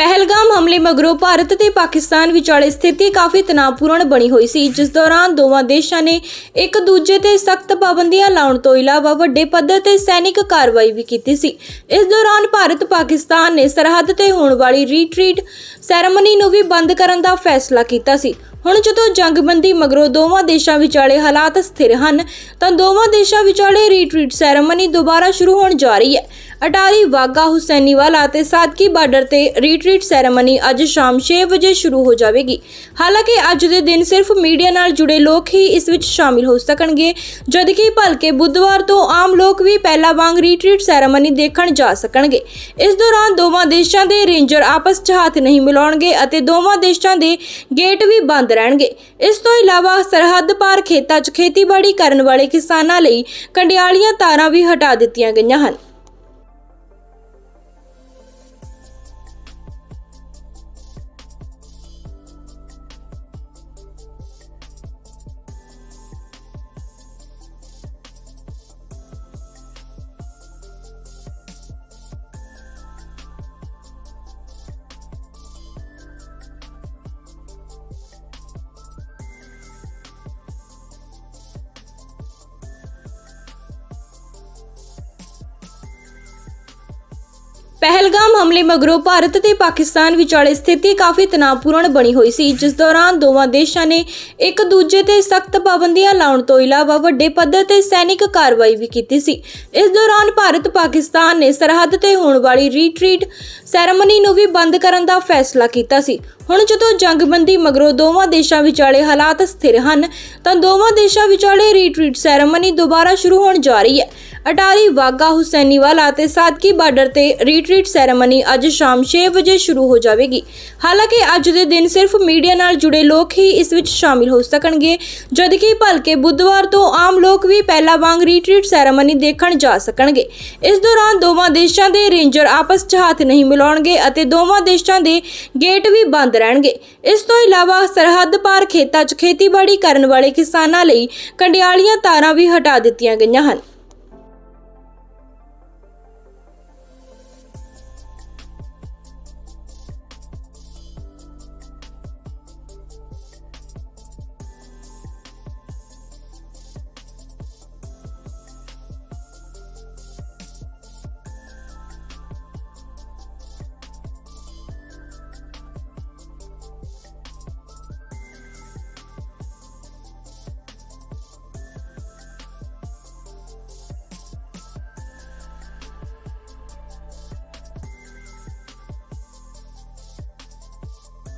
ਪਹਿਲਗਾਮ ਹਮਲੇ ਮਗਰੋਂ ਭਾਰਤ ਤੇ ਪਾਕਿਸਤਾਨ ਵਿਚਾਲੇ ਸਥਿਤੀ ਕਾਫੀ ਤਣਾਅਪੂਰਨ ਬਣੀ ਹੋਈ ਸੀ, ਜਿਸ ਦੌਰਾਨ ਦੋਵਾਂ ਦੇਸ਼ਾਂ ਨੇ ਇੱਕ ਦੂਜੇ ਤੇ ਸਖਤ ਪਾਬੰਦੀਆਂ ਲਾਉਣ ਤੋਂ ਇਲਾਵਾ ਵੱਡੇ ਪੱਧਰ ਤੇ ਸੈਨਿਕ ਕਾਰਵਾਈ ਵੀ ਕੀਤੀ ਸੀ। ਇਸ ਦੌਰਾਨ ਭਾਰਤ ਪਾਕਿਸਤਾਨ ਨੇ ਸਰਹੱਦ ਤੇ ਹੋਣ ਵਾਲੀ ਰੀਟਰੀਟ ਸੈਰੇਮਨੀ ਨੂੰ ਵੀ ਬੰਦ ਕਰਨ ਦਾ ਫੈਸਲਾ ਕੀਤਾ ਸੀ। ਹੁਣ ਜਦੋਂ ਜੰਗਬੰਦੀ ਮਗਰੋਂ ਦੋਵਾਂ ਦੇਸ਼ਾਂ ਵਿਚਾਲੇ ਹਾਲਾਤ ਸਥਿਰ ਹਨ, ਤਾਂ ਦੋਵਾਂ ਦੇਸ਼ਾਂ ਵਿਚਾਲੇ ਰੀਟਰੀਟ ਸੈਰੇਮਨੀ ਦੁਬਾਰਾ ਸ਼ੁਰੂ ਹੋਣ ਜਾ ਰਹੀ ਹੈ। ਅਟਾਰੀ ਵਾਗਾ ਹੁਸੈਨੀਵਾਲਾ ਤੇ ਸਾਦਕੀ ਬਾਰਡਰ ਤੇ ਰੀਟਰੀਟ ਸੈਰੇਮਨੀ ਅੱਜ ਸ਼ਾਮ 6 ਵਜੇ ਸ਼ੁਰੂ ਹੋ ਜਾਵੇਗੀ। ਹਾਲਾਂਕਿ ਅੱਜ ਦੇ ਦਿਨ ਸਿਰਫ ਮੀਡੀਆ ਨਾਲ ਜੁੜੇ ਲੋਕ ਹੀ ਇਸ ਵਿੱਚ ਸ਼ਾਮਿਲ ਹੋ ਸਕਣਗੇ, ਜਦਕਿ ਭਲਕੇ ਬੁੱਧਵਾਰ ਤੋਂ ਆਮ ਲੋਕ ਵੀ ਪਹਿਲਾਂ ਵਾਂਗ ਰੀਟਰੀਟ ਸੈਰੇਮਨੀ ਦੇਖਣ ਜਾ ਸਕਣਗੇ। ਇਸ ਦੌਰਾਨ ਦੋਵਾਂ ਦੇਸ਼ਾਂ ਦੇ ਰੇਂਜਰ ਆਪਸ 'ਚ ਹੱਥ ਨਹੀਂ ਮਿਲਾਉਣਗੇ ਅਤੇ ਦੋਵਾਂ ਦੇਸ਼ਾਂ ਦੇ ਗੇਟ ਵੀ ਬੰਦ ਰਹਿਣਗੇ। ਇਸ ਤੋਂ ਇਲਾਵਾ ਸਰਹੱਦ ਪਾਰ ਖੇਤਾਂ 'ਚ ਖੇਤੀਬਾੜੀ ਕਰਨ ਵਾਲੇ ਕਿਸਾਨਾਂ ਲਈ ਕੰਡਿਆਲੀਆਂ ਤਾਰਾਂ ਵੀ ਹਟਾ ਦਿੱਤੀਆਂ ਗਈਆਂ ਹਨ। ਪਹਿਲਗਾਮ ਹਮਲੇ ਮਗਰੋਂ ਭਾਰਤ ਤੇ ਪਾਕਿਸਤਾਨ ਵਿਚਾਲੇ ਸਥਿਤੀ ਕਾਫੀ ਤਣਾਅਪੂਰਨ ਬਣੀ ਹੋਈ ਸੀ। ਜਿਸ ਦੌਰਾਨ ਦੋਵਾਂ ਦੇਸ਼ਾਂ ਨੇ ਇੱਕ ਦੂਜੇ ਤੇ ਸਖਤ ਪਾਬੰਦੀਆਂ ਲਾਉਣ ਤੋਂ ਇਲਾਵਾ ਵੱਡੇ ਪੱਧਰ ਤੇ ਸੈਨਿਕ ਕਾਰਵਾਈ ਵੀ ਕੀਤੀ ਸੀ। ਇਸ ਦੌਰਾਨ ਭਾਰਤ ਪਾਕਿਸਤਾਨ ਨੇ ਸਰਹੱਦ ਤੇ ਹੋਣ ਵਾਲੀ ਰੀਟਰੀਟ ਸੈਰੇਮਨੀ ਨੂੰ ਵੀ ਬੰਦ ਕਰਨ ਦਾ ਫੈਸਲਾ ਕੀਤਾ ਸੀ। ਹੁਣ ਜਦੋਂ ਜੰਗਬੰਦੀ ਮਗਰੋਂ ਦੋਵਾਂ ਦੇਸ਼ਾਂ ਵਿਚਾਲੇ ਹਾਲਾਤ ਸਥਿਰ ਹਨ, ਤਾਂ ਦੋਵਾਂ ਦੇਸ਼ਾਂ ਵਿਚਾਲੇ ਰੀਟਰੀਟ ਸੈਰੇਮਨੀ ਦੁਬਾਰਾ ਸ਼ੁਰੂ ਹੋਣ ਜਾ ਰਹੀ ਹੈ। ਅਟਾਰੀ ਵਾਗਾ ਹੁਸੈਨੀਵਾਲਾ ਅਤੇ ਸਾਦਕੀ ਬਾਰਡਰ ਤੇ ਰੀਟਰੀਟ ਸੈਰੇਮਨੀ ਅੱਜ ਸ਼ਾਮ 6 ਵਜੇ ਸ਼ੁਰੂ ਹੋ ਜਾਵੇਗੀ। ਹਾਲਾਂਕਿ ਅੱਜ ਦੇ ਦਿਨ ਸਿਰਫ ਮੀਡੀਆ ਨਾਲ ਜੁੜੇ ਲੋਕ ਹੀ ਇਸ ਵਿੱਚ ਸ਼ਾਮਿਲ ਹੋ ਸਕਣਗੇ, ਜਦਕਿ ਭਲਕੇ ਬੁੱਧਵਾਰ ਤੋਂ ਆਮ ਲੋਕ ਵੀ ਪਹਿਲਾਂ ਵਾਂਗ ਰੀਟਰੀਟ ਸੈਰੇਮਨੀ ਦੇਖਣ ਜਾ ਸਕਣਗੇ। ਇਸ ਦੌਰਾਨ ਦੋਵਾਂ ਦੇਸ਼ਾਂ ਦੇ ਰੇਂਜਰ ਆਪਸ 'ਚ ਹੱਥ ਨਹੀਂ ਮਿਲਾਉਣਗੇ ਅਤੇ ਦੋਵਾਂ ਦੇਸ਼ਾਂ ਦੇ ਗੇਟ ਵੀ ਬੰਦ ਰਹਿਣਗੇ। ਇਸ ਤੋਂ ਇਲਾਵਾ ਸਰਹੱਦ ਪਾਰ ਖੇਤਾਂ 'ਚ ਖੇਤੀਬਾੜੀ ਕਰਨ ਵਾਲੇ ਕਿਸਾਨਾਂ ਲਈ ਕੰਡਿਆਲੀਆਂ ਤਾਰਾਂ ਵੀ ਹਟਾ ਦਿੱਤੀਆਂ ਗਈਆਂ ਹਨ।